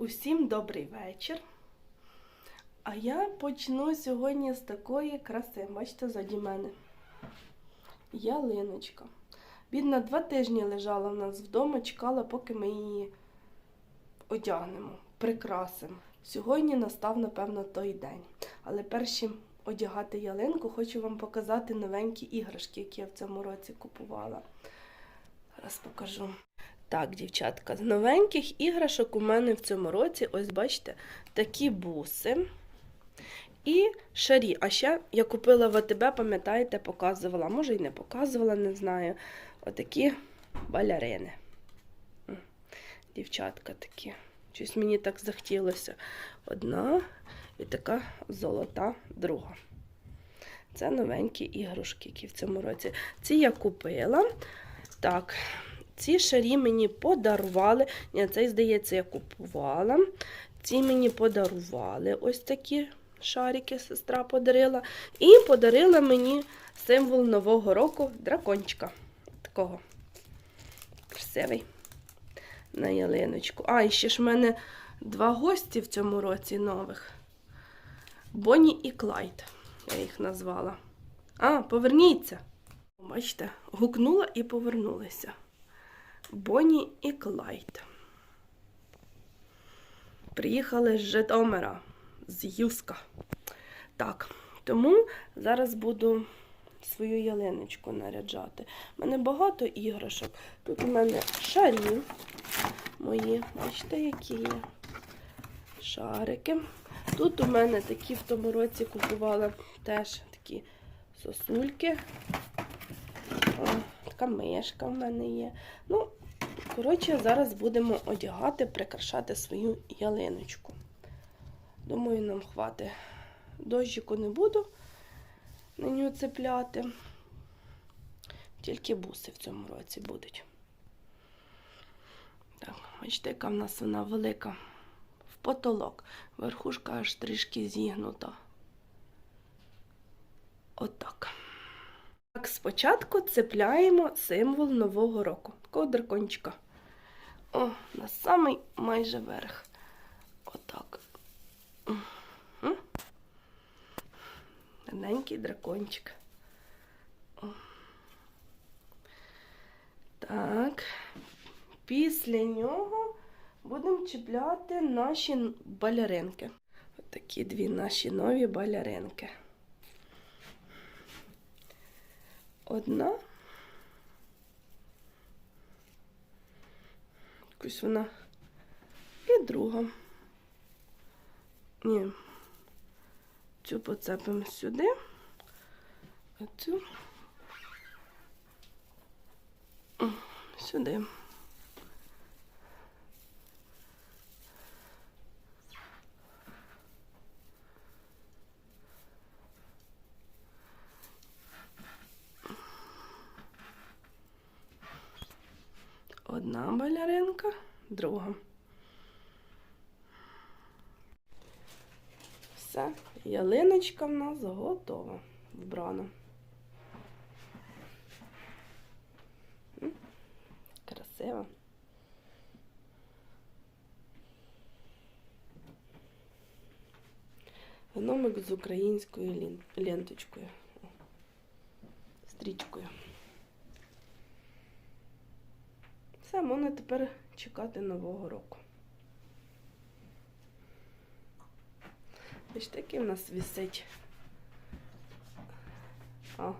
Усім добрий вечір. А я почну сьогодні з такої краси. Бачите, заді мене. Ялиночка. Бідна два тижні лежала в нас вдома, чекала, поки ми її одягнемо, прикрасимо. Сьогодні настав, напевно, той день. Але першим одягати ялинку, хочу вам показати новенькі іграшки, які я в цьому році купувала. Зараз покажу. Так, дівчатка, з новеньких іграшок у мене в цьому році, ось бачите, такі буси і шарі. А ще я купила в АТБ, пам'ятаєте, показувала, може і не показувала, не знаю. Отакі балерини. М, Дівчатка такі. Щось мені так захотілося. Одна і така золота друга. Це новенькі іграшки, які в цьому році. Ці я купила. Так, ці шарі мені подарували. Ні, цей, здається, я купувала. Ці мені подарували ось такі шарики, сестра подарила. І подарила мені символ Нового року дракончика. Такого красивий на ялиночку. А, і ще ж в мене два гості в цьому році нових. Бонні і Клайд. Я їх назвала. А, поверніться. Бачите, гукнула і повернулася. Бонні і Клайд. Приїхали з Житомира, з Юска. Так, тому зараз буду свою ялиночку наряджати. У мене багато іграшок. Тут у мене шарі мої, бачите, які є. Шарики. Тут у мене такі в тому році купувала теж такі сосульки. О, така мишка в мене є. Ну, коротше, зараз будемо одягати, прикрашати свою ялиночку. Думаю, нам хватить. Дощику не буду на нього цепляти. Тільки буси в цьому році будуть. Так, бачите, яка в нас вона велика. В потолок. Верхушка аж трішки зігнута. Отак. Так, спочатку цепляємо символ Нового року. Такого дракончика. О, на самий майже верх. Отак. Мгм. Гарненький дракончик. О. Так. Після нього будемо чіпляти наші балеринки. Ось такі дві наші нові балеринки. Одна. Якось вона. І друга. Ні. Цю поцепимо сюди. А цю сюди. Одна балеринка, друга. Все, ялиночка в нас готова, вбрана. Красиво. Гномик з українською ленточкою. Стрічкою. Все, можна тепер чекати Нового року. Ось такий в нас висить. О,